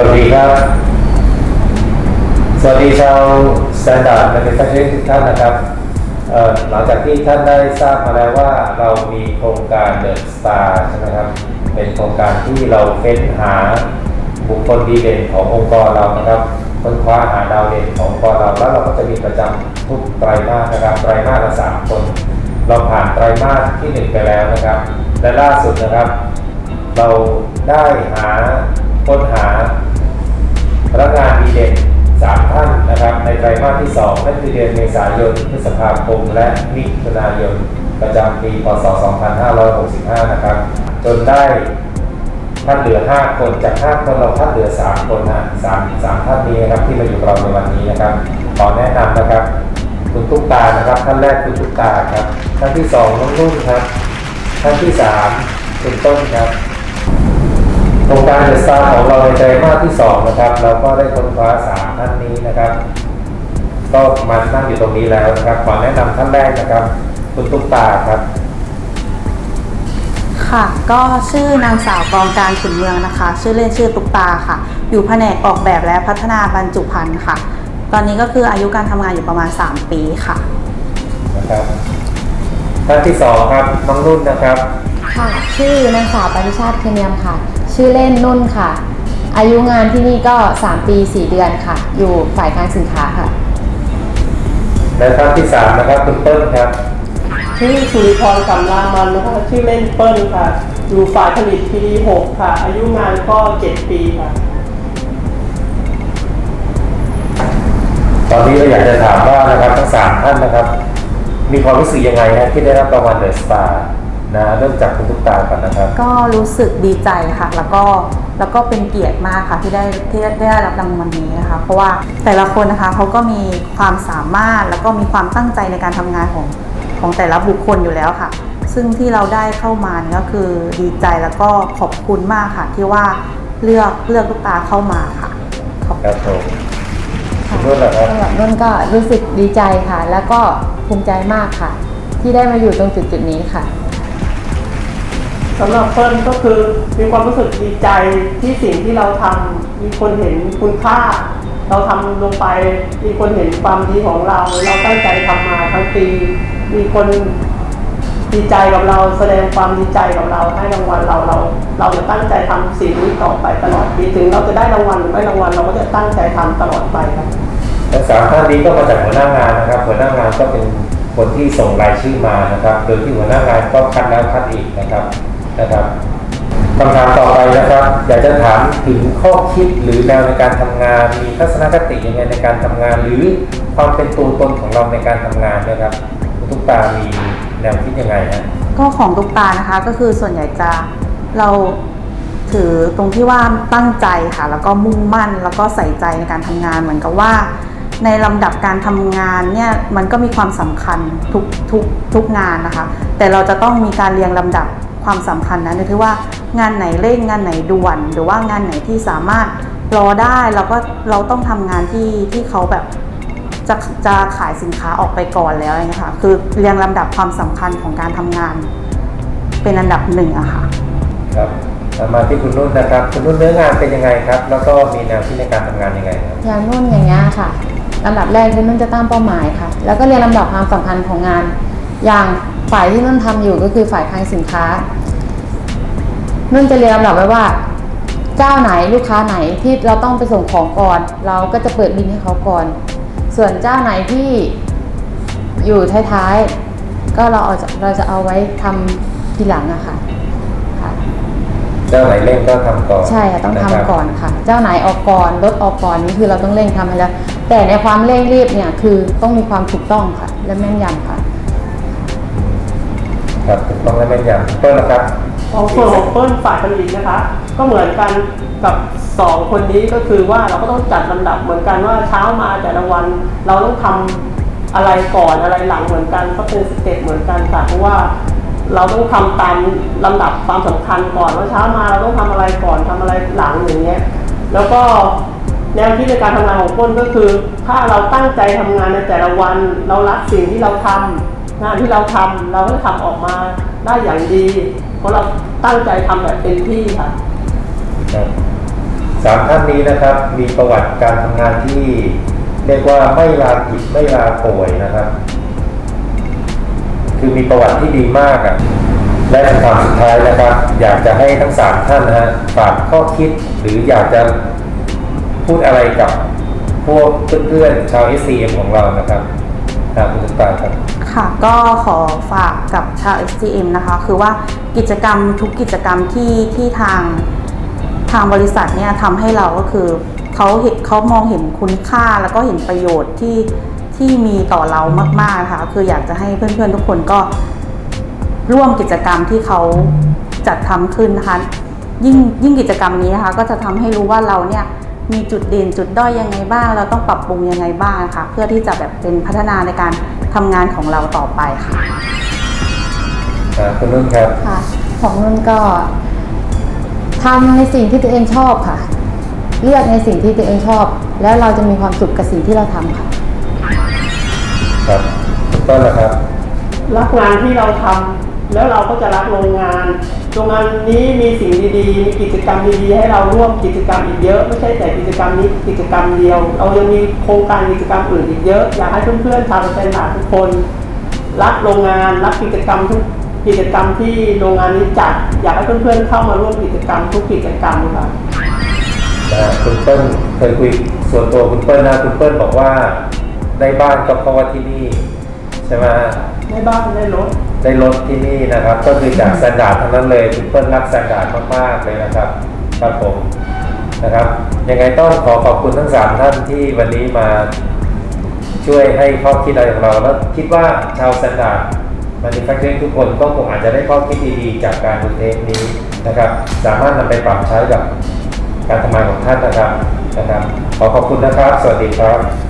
วัสดีครับ สวัสดีชาวสแตนดาร์ดนักเรียนทุกท่านนะครับ หลังจากที่ท่านได้ทราบมาแล้วว่าเรามีโครงการเดอะสตาร์ใช่ไหมครับ เป็นโครงการที่เราเฟ้นหาบุคคลดีเด่นขององค์กรเรานะครับค้นคว้าหาดาวเด่นขององค์กรเราแล้วเราก็จะมีประจำทุกไตรมาสนะครับ ไตรมาสละสามคน เราผ่านไตรมาสที่หนึ่งไปแล้วนะครับ และล่าสุดนะครับ เราได้หาค้นหา พนักงานดีเด่นสามท่านนะครับในไตรมาสที่ 2 นั่นคือเดือนเมษายน พฤษภาคม และมิถุนายน ประจำปีพศ 2565 นะครับ จนได้ท่านเหลือ 5 คน จาก 5 คนเราท่านเหลือ 3 คนนะสามสามท่านนี้นะครับที่มาอยู่กับเราในวันนี้นะครับ ขอแนะนำนะครับ คุณตุ๊กตานะครับ ท่านแรกคุณตุ๊กตาครับ ท่านที่สองน้องนุ่นครับ ท่านที่สามคุณต้นครับ โครงการเดอะสตาร์ของเราในไตรมาสที่สองนะครับ เราก็ได้ค้นคว้าสามท่านนี้นะครับ ก็มานั่งอยู่ตรงนี้แล้วนะครับขอแนะนำท่านแรกนะครับ คุณตุ๊กตาครับ ค่ะ ก็ชื่อนางสาวกองการขุนเมืองนะคะ ชื่อเล่นชื่อตุ๊กตาค่ะ อยู่แผนกออกแบบและพัฒนาบรรจุภัณฑ์ค่ะ ตอนนี้ก็คืออายุการทำงานอยู่ประมาณ 3 ปีค่ะ นะครับท่านที่สองครับน้องนุ่นนะครับ ค่ะ ชื่อนางสาวปริชาติเคเนียมค่ะ ชื่อเล่นนุ่นค่ะ อายุงานที่นี่ก็ 3 ปี 4 เดือนค่ะ อยู่ฝ่ายการสินค้าค่ะ และท่านที่สามนะครับคุณเติ้ลครับ ชื่อสุริพรสำรามันนะคะชื่อเล่นเปิ้ลค่ะ อยู่ฝ่ายผลิต PD6 ค่ะ อายุงานก็ 7 ปีค่ะ ตอนนี้เราอยากจะถามว่านะครับทั้งสามท่านนะครับ มีความรู้สึกยังไงฮะที่ได้รับรางวัลเดอะสตาร์ นะเริ่มจากคุณตุ๊กตาก่อนนะครับ ก็รู้สึกดีใจค่ะ แล้วก็แล้วก็เป็นเกียรติมากค่ะที่ได้ที่ได้รับรางวัลนี้นะคะ เพราะว่าแต่ละคนนะคะเขาก็มีความสามารถแล้วก็มีความตั้งใจในการทำงานของของแต่ละบุคคลอยู่แล้วค่ะ ซึ่งที่เราได้เข้ามาเนี่ยก็คือดีใจแล้วก็ขอบคุณมากค่ะ ที่ว่าเลือกเลือกลูกตาเข้ามาค่ะขอบครับผมคุณนุ่นเหรอครับสำหรับนุ่นก็รู้สึกดีใจค่ะ แล้วก็ภูมิใจมากค่ะ ที่ได้มาอยู่ตรงจุดจุดๆนี้ค่ะ สำหรับเปิ้ลก็คือมีความรู้สึกดีใจที่สิ่งที่เราทำมีคนเห็นคุณค่า เราทำลงไป มีคนเห็นความดีของเรา เราตั้งใจทำมาทั้งปี มีคนดีใจกับเราแสดงความดีใจกับเราให้รางวัลเราเรา เราจะตั้งใจทำสิ่งนี้ต่อไปตลอดปีถึงเราจะได้รางวัลหรือไม่รางวัลเราก็จะตั้งใจทำตลอดไปครับสามท่านนี้ก็มาจากหัวหน้างานนะครับ หัวหน้างานก็เป็นคนที่ส่งรายชื่อมานะครับ โดยที่หัวหน้างานก็คัดแล้วคัดอีกนะครับ นะครับคำถามต่อไปนะครับ อยากจะถามถึงข้อคิดหรือแนวในการทำงาน มีทัศนคติยังไงในการทำงาน หรือความเป็นตัวตนของเราในการทำงานนะครับคุณตุ๊กตามีแนวคิดยังไงฮะก็ของตุ๊กตานะคะก็คือส่วนใหญ่จะเราถือตรงที่ว่าตั้งใจค่ะ แล้วก็มุ่งมั่นแล้วก็ใส่ใจในการทำงานเหมือนกับว่า ในลำดับการทำงานเนี่ยมันก็มีความสำคัญทุกทุกทุกงานนะคะ แต่เราจะต้องมีการเรียงลำดับ ความสำคัญนั้นโดยที่ว่างานไหนเร่งงานไหนด่วน หรือว่างานไหนที่สามารถรอได้เราก็เราต้องทำงานที่ที่เขาแบบจะจะขายสินค้าออกไปก่อนแล้วอะไรเงี้ยค่ะคือเรียงลำดับความสำคัญของการทำงาน เป็นอันดับหนึ่งอะค่ะครับต่อมาที่คุณนุ่นนะครับ คุณนุ่นเนื้องานเป็นยังไงครับ แล้วก็มีแนวคิดในการทำงานยังไงครับอย่างนุ่นอย่างเงี้ยค่ะลำดับแรกคือนุ่นจะตั้งเป้าหมายค่ะ แล้วก็เรียงลำดับความสำคัญของงาน อย่าง ฝ่ายที่นุ่นทำอยู่ก็คือฝ่ายคลังสินค้า นุ่นจะเรียงลำดับไว้ว่า เจ้าไหนลูกค้าไหนที่เราต้องไปส่งของก่อน เราก็จะเปิดบินให้เขาก่อน ส่วนเจ้าไหนที่อยู่ท้ายๆ ก็เราเอาจะเราจะเอาไว้ทำทีหลังอะค่ะค่ะเจ้าไหนเร่งก็ทำก่อนใช่ค่ะต้องทำะครับก่อนค่ะ เจ้าไหนออกก่อนรถออกก่อนนี่คือเราต้องเร่งทำให้แล้วแต่ในความเร่งรีบเนี่ยคือต้องมีความถูกต้องค่ะ และแม่นยำค่ะ ครับถูกต้องและแม่นยำเปิ้ลนะครับของส่วนของเปิ้ลฝ่ายผลิตนะคะ ก็เหมือนกันกับสองคนนี้ก็คือว่าเราก็ต้องจัดลำดับเหมือนกันว่าเช้ามาแต่ละวัน เราต้องทำอะไรก่อนอะไรหลังเหมือนกันก็เป็นสเต็ปเหมือนกันค่ะเพราะว่าเราต้องทำตามลำดับความสำคัญก่อนว่าเช้ามาเราต้องทำอะไรก่อนทำอะไรหลังอย่างเงี้ยแล้วก็ แนวคิดในการทำงานของคนก็คือ ถ้าเราตั้งใจทำงานในแต่ละวัน เรารักสิ่งที่เราทำ งานที่เราทำเราก็จะทำออกมาได้อย่างดี เพราะเราตั้งใจทำแบบเต็มที่ค่ะสามท่านนี้นะครับ มีประวัติการทำงานที่เรียกว่าไม่ลาผิดไม่ลาป่วยนะครับ คือมีประวัติที่ดีมากอะ่ะและคำถามสุดท้ายนะครับ อยากจะให้ทั้งสามท่านนะฮะฝากข้อคิดหรืออยากจะพูดอะไรกับพวกเพื่อนๆชาว SCM ของเรานะครับทางคุณตุ๊กตาครับ ค่ะก็ขอฝากกับชาว STM นะคะ คือว่ากิจกรรมทุกกิจกรรมที่ที่ทางทางบริษัทเนี่ยทำให้เราก็คือเขาเห็นเขามองเห็นคุณค่าแล้วก็เห็นประโยชน์ที่ที่มีต่อเรามากๆนะคะคืออยากจะให้เพื่อนๆทุกคนก็ร่วมกิจกรรมที่เขาจัดทำขึ้นนะคะยิ่งยิ่งกิจกรรมนี้นะคะก็จะทำให้รู้ว่าเราเนี่ย มีจุดเด่นจุดด้อยยังไงบ้าง เราต้องปรับปรุงยังไงบ้างค่ะ เพื่อที่จะแบบเป็นพัฒนาในการทำงานของเราต่อไปค่ะอ่าคุณนุ่นครับค่ะของนุ่นก็ทำในสิ่งที่ตัวเองชอบค่ะ เลือกในสิ่งที่ตัวเองชอบ แล้วเราจะมีความสุขกับสิ่งที่เราทำค่ะ ครับคุณต้นนะครับรักงานที่เราทำ แล้วเราก็จะรักโรงงาน โรงงานนี้มีสิ่งดีๆ มีกิจกรรมดีๆ ให้เราร่วมกิจกรรมอีกเยอะ ไม่ใช่แต่กิจกรรมนี้กิจกรรมเดียว เรายังมีโครงการกิจกรรมอื่นอีกเยอะ อยากให้เพื่อนๆชาวสแตนดาทุกคน รักโรงงาน รักกิจกรรมทุกกิจกรรมที่โรงงานนี้จัด อยากให้เพื่อนๆเข้ามาร่วมกิจกรรมทุกกิจกรรมค่ะคุณเปิ้ลเคยคุยส่วนตัวคุณเปิ้ลนะคุณเปิ้ลบอกว่าได้บ้านก็เพราะว่าที่นี่ ช่ไหมฮะในบ้านในรถได้รถที่นี่นะครับ ก็คือจากสแตนดาร์ดทั้งนั้นเลยคุณเปิ้ลรักสแตนดาร์ดมากๆเลยนะครับครับผมนะครับ ยังไงต้องขอขอบคุณทั้งสามท่านที่วันนี้มาช่วยให้ข้อคิดอะไรของเรา แล้วคิดว่าชาวสแตนดาร์ดมันดิแฟคเจอร์ทุกคนก็คงอาจจะได้ข้อคิดดีๆ จากการดูเทปนี้นะครับ สามารถนำไปปรับใช้กับการทำงานของท่านนะครับนะครับ ขอขอบคุณนะครับ สวัสดีครับ